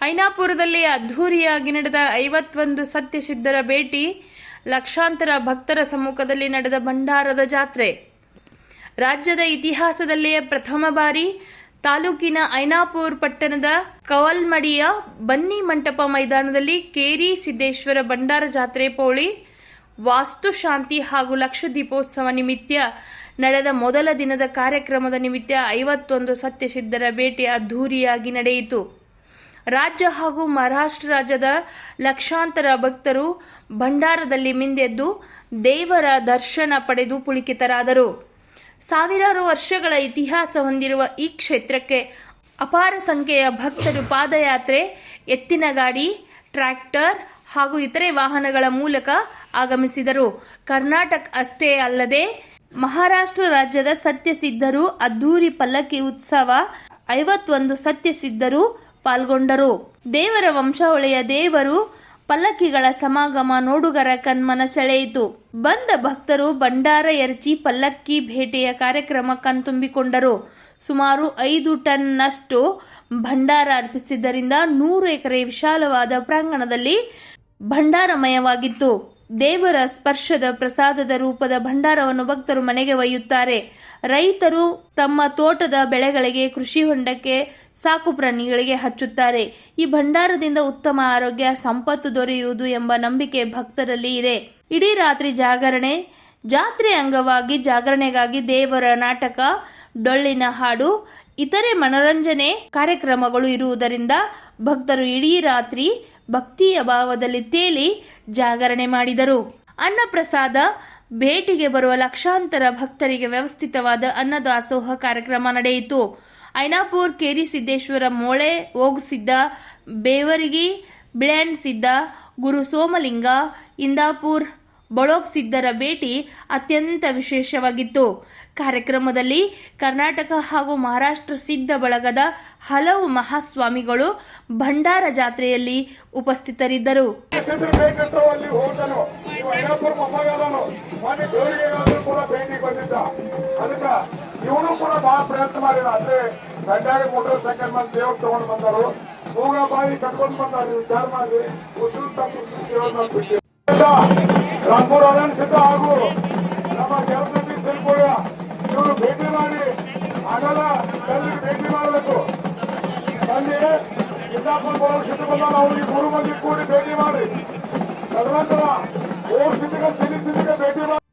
ಐನಾಪುರದಲ್ಲಿ ಅದ್ಧೂರಿಯಾಗಿ ನಡೆದ ಐವತ್ತೊಂದು ಸತ್ಯಸಿದ್ಧರ ಭೇಟಿ, ಲಕ್ಷಾಂತರ ಭಕ್ತರ ಸಮ್ಮುಖದಲ್ಲಿ ನಡೆದ ಭಂಡಾರದ ಜಾತ್ರೆ. ರಾಜ್ಯದ ಇತಿಹಾಸದಲ್ಲಿಯೇ ಪ್ರಥಮ ಬಾರಿ ತಾಲೂಕಿನ ಐನಾಪುರ್ ಪಟ್ಟಣದ ಕವಲ್ಮಡಿಯ ಬನ್ನಿ ಮಂಟಪ ಮೈದಾನದಲ್ಲಿ ಕೇರಿ ಸಿದ್ದೇಶ್ವರ ಭಂಡಾರ ಜಾತ್ರೆ ಪೋಳಿ ವಾಸ್ತುಶಾಂತಿ ಹಾಗೂ ಲಕ್ಷ ದೀಪೋತ್ಸವ ನಿಮಿತ್ತ ನಡೆದ ಮೊದಲ ದಿನದ ಕಾರ್ಯಕ್ರಮದ ನಿಮಿತ್ತ ಐವತ್ತೊಂದು ಸತ್ಯಸಿದ್ಧರ ಭೇಟಿ ಅದ್ಧೂರಿಯಾಗಿ ನಡೆಯಿತು. ರಾಜ್ಯ ಹಾಗೂ ಮಹಾರಾಷ್ಟ್ರ ರಾಜ್ಯದ ಲಕ್ಷಾಂತರ ಭಕ್ತರು ಭಂಡಾರದಲ್ಲಿ ಮಿಂದೆದ್ದು ದೇವರ ದರ್ಶನ ಪಡೆದು ಪುಳಿಕಿತರಾದರು. ಸಾವಿರಾರು ವರ್ಷಗಳ ಇತಿಹಾಸ ಹೊಂದಿರುವ ಈ ಕ್ಷೇತ್ರಕ್ಕೆ ಅಪಾರ ಸಂಖ್ಯೆಯ ಭಕ್ತರು ಪಾದಯಾತ್ರೆ ಎತ್ತಿನ ಗಾಡಿ ಟ್ರ್ಯಾಕ್ಟರ್ ಹಾಗೂ ಇತರೆ ವಾಹನಗಳ ಮೂಲಕ ಆಗಮಿಸಿದರು. ಕರ್ನಾಟಕ ಅಷ್ಟೇ ಅಲ್ಲದೆ ಮಹಾರಾಷ್ಟ್ರ ರಾಜ್ಯದ ಸತ್ಯಸಿದ್ಧರು ಅದ್ದೂರಿ ಪಲ್ಲಕ್ಕಿ ಉತ್ಸವ ಐವತ್ತೊಂದು ಸತ್ಯಸಿದ್ಧರು ಪಾಲ್ಗೊಂಡರು. ದೇವರ ವಂಶಾವಳಿಯ ದೇವರು ಪಲ್ಲಕ್ಕಿಗಳ ಸಮಾಗಮ ನೋಡುಗರ ಕಣ್ಮನ ಸೆಳೆಯಿತು ಬಂದ ಭಕ್ತರು ಭಂಡಾರ ಎರಚಿ ಪಲ್ಲಕ್ಕಿ ಭೇಟೆಯ ಕಾರ್ಯಕ್ರಮ ಕಣ್ತುಂಬಿಕೊಂಡರು. ಸುಮಾರು ಐದು ಟನ್ನಷ್ಟು ಭಂಡಾರ ಅರ್ಪಿಸಿದ್ದರಿಂದ ನೂರು ಎಕರೆ ವಿಶಾಲವಾದ ಪ್ರಾಂಗಣದಲ್ಲಿ ಭಂಡಾರಮಯವಾಗಿತ್ತು. ದೇವರ ಸ್ಪರ್ಶದ ಪ್ರಸಾದದ ರೂಪದ ಭಂಡಾರವನ್ನು ಭಕ್ತರು ಮನೆಗೆ ಒಯ್ಯುತ್ತಾರೆ. ರೈತರು ತಮ್ಮ ತೋಟದ ಬೆಳೆಗಳಿಗೆ, ಕೃಷಿ ಹೊಂಡಕ್ಕೆ, ಸಾಕು ಪ್ರಾಣಿಗಳಿಗೆ ಹಚ್ಚುತ್ತಾರೆ. ಈ ಭಂಡಾರದಿಂದ ಉತ್ತಮ ಆರೋಗ್ಯ, ಸಂಪತ್ತು ದೊರೆಯುವುದು ಎಂಬ ನಂಬಿಕೆ ಭಕ್ತರಲ್ಲಿ ಇದೆ. ಇಡೀ ರಾತ್ರಿ ಜಾಗರಣೆ, ಜಾತ್ರೆ ಅಂಗವಾಗಿ, ಜಾಗರಣೆಗಾಗಿ ದೇವರ ನಾಟಕ, ಡೊಳ್ಳಿನ ಹಾಡು, ಇತರೆ ಮನೋರಂಜನೆ ಕಾರ್ಯಕ್ರಮಗಳು ಇರುವುದರಿಂದ ಭಕ್ತರು ಇಡೀ ರಾತ್ರಿ ಭಕ್ತಿಯ ಭಾವದಲ್ಲಿ ತೇಲಿ ಜಾಗರಣೆ ಮಾಡಿದರು. ಅನ್ನಪ್ರಸಾದ ಭೇಟಿಗೆ ಬರುವ ಲಕ್ಷಾಂತರ ಭಕ್ತರಿಗೆ ವ್ಯವಸ್ಥಿತವಾದ ಅನ್ನದಾಸೋಹ ಕಾರ್ಯಕ್ರಮ ನಡೆಯಿತು. ಐನಾಪುರ್ ಕೇರಿ ಸಿದ್ದೇಶ್ವರ ಮೋಳೆ ಓಗಿಸಿದ್ದ ಬೇವರಿಗಿ ಬಿಳ್ಯಾಂಡ್ ಸಿದ್ದ, ಗುರು ಸೋಮಲಿಂಗ, ಇಂದಾಪುರ್ ಬಳೋಗ್ ಸಿದ್ದರ ಭೇಟಿ ಅತ್ಯಂತ ವಿಶೇಷವಾಗಿತ್ತು. ಕಾರ್ಯಕ್ರಮದಲ್ಲಿ ಕರ್ನಾಟಕ ಹಾಗೂ ಮಹಾರಾಷ್ಟ್ರ ಸಿದ್ಧ ಬಳಗದ ಹಲವು ಮಹಾಸ್ವಾಮಿಗಳು ಭಂಡಾರ ಜಾತ್ರೆಯಲ್ಲಿ ಉಪಸ್ಥಿತರಿದ್ದರು. ಇವನು ಕೂಡ ಬಹಳ ಪ್ರಯತ್ನ ಮಾಡಿದ ಅಂದ್ರೆ ಗಂಡಾಗಿ ಮೋಟರ್ ಸೈಕಲ್ ಮಂದಿ ದೇವ್ರು ತಗೊಂಡು ಬಂದರು ಮೂಗ ಬಾಯಿ ಕಟ್ಕೊಂಡು ಬಂದಾರ ವಿಚಾರ ಮಾಡಿ ಉಸಿರು ತಪ್ಪು ದೇವ್ರನ್ನ ರಾಮಪುರ ಸಿದ್ಧ ಹಾಗೂ ನಮ್ಮ ಜಗದೀಶ್ ತಿಳ್ಕೊಳ್ಳ ಇವರು ಭೇಟಿ ಮಾಡಿ ಆಗಲ್ಲ ತಂದೆ ಭೇಟಿ ಮಾಡಬೇಕು. ತಂದೆ ಇಂದಾಪುರ ಬರೋರು ನಾವು ಈ ಮೂರು ಮಂದಿ ಕೂಡಿ ಭೇಟಿ ಮಾಡಿ. ತದನಂತರ ಓ ಸಿದ್ಧಿಗೆ ತಿಳಿ ಸಿದ್ಧಿಗೆ ಭೇಟಿ ಮಾಡಿ.